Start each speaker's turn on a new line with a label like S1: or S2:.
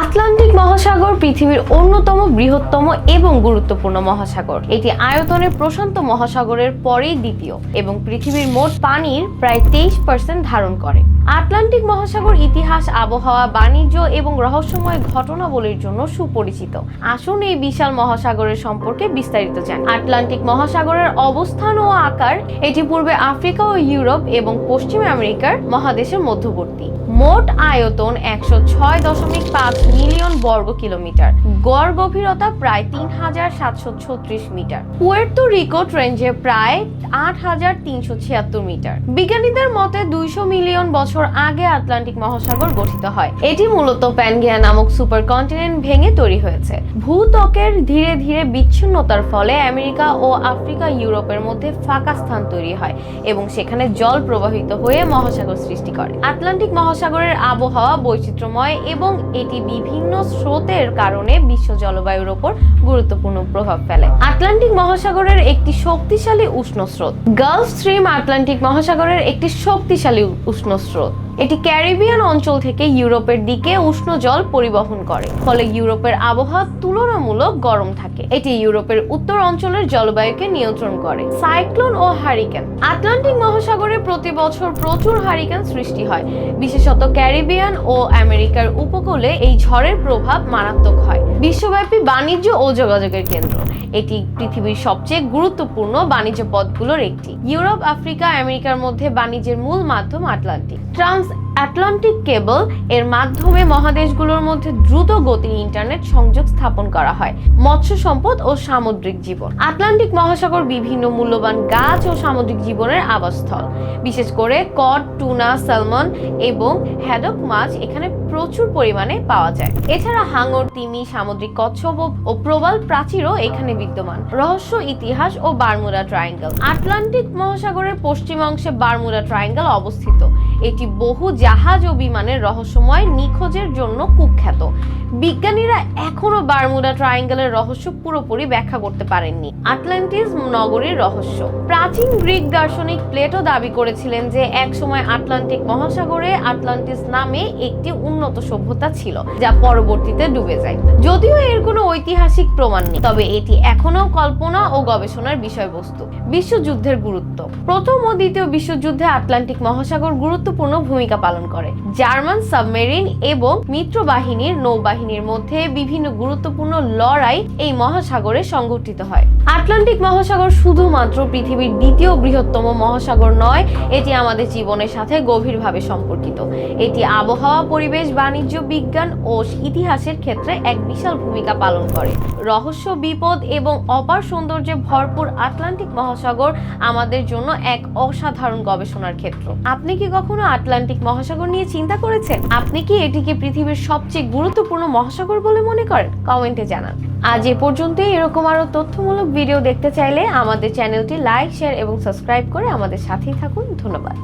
S1: Atlantic মহাসাগর পৃথিবীর অন্যতম বৃহত্তম এবং গুরুত্বপূর্ণ মহাসাগর। এটি আয়তনে প্রশান্ত মহাসাগরের পরেই দ্বিতীয় এবং পৃথিবীর মোট পানির প্রায় তেইশ পার্সেন্ট ধারণ করে। আটলান্টিক মহাসাগর ইতিহাস, আবহাওয়া, বাণিজ্য এবং রহস্যময় ঘটনাবলীর জন্য সুপরিচিত। আসুন এই বিশাল মহাসাগরের সম্পর্কে বিস্তারিত জানি। আটলান্টিক মহাসাগরের অবস্থান ও আকার, এটি পূর্বে আফ্রিকা ও ইউরোপ এবং পশ্চিম আমেরিকার মহাদেশের মধ্যবর্তী। মোট আয়তন একশো ছয় দশমিক পাঁচ মিলিয়ন বর্গ কিলোমিটার। গড় গভীরতা প্রায় তিন হাজার সাতশো ছত্রিশ মিটার। পুয়ের্তো রিকো রেঞ্জে প্রায় আট হাজার তিনশো ছিয়াত্তর মিটার। বিজ্ঞানীদের মতে দুইশো মিলিয়ন বছর আগে আটলান্টিক মহাসাগর গঠিত হয়। এটি মূলত প্যানগিয়া নামক সুপার কন্টিনেন্ট ভেঙে তৈরি হয়েছে। ভূত্বকের ধীরে ধীরে বিচ্ছিন্নতার ফলে আমেরিকা ও আফ্রিকা ইউরোপের মধ্যে ফাঁকা স্থান তৈরি হয় এবং সেখানে জল প্রবাহিত হয়ে মহাসাগর সৃষ্টি করে। আটলান্টিক মহাসাগরের আবহাওয়া বৈচিত্র্যময় এবং এটি বিভিন্ন স্রোতের কারণে বিশ্ব জলবায়ুর ওপর গুরুত্বপূর্ণ প্রভাব ফেলে। আটলান্টিক মহাসাগরের একটি শক্তিশালী উষ্ণ স্রোত। গালফ স্ট্রিম আটলান্টিক মহাসাগরের একটি শক্তিশালী উষ্ণ স্রোত। growth এটি ক্যারিবিয়ান অঞ্চল থেকে ইউরোপের দিকে উষ্ণ জল পরিবহন করে। ফলে ইউরোপের আবহাওয়া তুলনামূলক গরম থাকে। এটি ইউরোপের উত্তর অঞ্চলের জলবায়ুকে নিয়ন্ত্রণ করে। সাইক্লোন ও হারিকেন। আটলান্টিক মহাসাগরে প্রতি বছর প্রচুর হারিকেন সৃষ্টি হয়। বিশেষত ক্যারিবিয়ান ও আমেরিকার উপকূলে এই ঝড়ের প্রভাব মারাত্মক হয়। বিশ্বব্যাপী বাণিজ্য ও যোগাযোগের কেন্দ্র। এটি পৃথিবীর সবচেয়ে গুরুত্বপূর্ণ বাণিজ্য পথগুলোর একটি। ইউরোপ, আফ্রিকা, আমেরিকার মধ্যে বাণিজ্যের মূল মাধ্যম আটলান্টিক। ট্রান্স más আটলান্টিক কেবল এর মাধ্যমে মহাদেশগুলোর মধ্যে দ্রুত গতির ইন্টারনেট সংযোগ স্থাপন করা হয়। মৎস্য সম্পদ ও সামুদ্রিক জীবন। আটলান্টিক মহাসাগর বিভিন্ন মূল্যবান গাছ ও সামুদ্রিক জীবনের আবাসস্থল। বিশেষ করে কড টুনা স্যালমন এবং হ্যাডক মাছ এখানে প্রচুর পরিমাণে পাওয়া যায়। এছাড়া হাঙর, তিমি, সামুদ্রিক কচ্ছপ ও- ও প্রবাল প্রাচীরও এখানে বিদ্যমান। রহস্য, ইতিহাস ও বারমুডা ট্রায়াঙ্গেল। আটলান্টিক মহাসাগরের পশ্চিম অংশে বারমুডা ট্রায়াঙ্গেল অবস্থিত। এটি বহু জাহাজ ও বিমানের রহস্যময় নিখোঁজের জন্য কুখ্যাত। বিজ্ঞানীরা এখনও বারমুডা ট্রায়াঙ্গেলের রহস্য পুরোপুরি ব্যাখ্যা করতে পারেননি। আটলান্টিস নগরীর রহস্য। প্রাচীন গ্রিক দার্শনিক প্লেটো দাবি করেছিলেন যে, একসময় আটলান্টিক মহাসাগরে আটলান্টিস নামে একটি উন্নত সভ্যতা ছিল, যা পরবর্তীতে ডুবে যায়। যদিও এর কোনো ঐতিহাসিক প্রমাণ নেই, তবে এটি এখনও কল্পনা ও গবেষণার বিষয়বস্তু। বিশ্বযুদ্ধের গুরুত্ব। প্রথম ও দ্বিতীয় বিশ্বযুদ্ধে আটলান্টিক মহাসাগর গুরুত্বপূর্ণ ভূমিকা পালন করে। জার্মান সাবমেরিন এবং মিত্র বাহিনীর নৌবাহিনীর মধ্যে বিভিন্ন গুরুত্বপূর্ণ লড়াই এই মহাসাগরে সংঘটিত হয়। আটলান্টিক মহাসাগর শুধুমাত্র পৃথিবীর দ্বিতীয় বৃহত্তম মহাসাগর নয়, এটি আমাদের জীবনের সাথে গভীরভাবে সম্পর্কিত। এটি আবহাওয়া, পরিবেশ, বাণিজ্য, বিজ্ঞান ও ইতিহাসের ক্ষেত্রে এক বিশাল ভূমিকা পালন করে। রহস্য, বিপদ এবং অপার সৌন্দর্যে ভরপুর আটলান্টিক মহাসাগর আমাদের জন্য এক অসাধারণ গবেষণার ক্ষেত্র। আপনি কি কখনো আটলান্টিক মহাসাগর নিয়ে চিন্তা করেছেন? আপনি কি এটিকে পৃথিবীর সবচেয়ে গুরুত্বপূর্ণ মহাসাগর বলে মনে করেন? কমেন্টে জানান। আজ এ পর্যন্তই। এরকম আরও তথ্যমূলক ভিডিও দেখতে চাইলে আমাদের চ্যানেলটি লাইক, শেয়ার এবং সাবস্ক্রাইব করে আমাদের সাথেই থাকুন। ধন্যবাদ।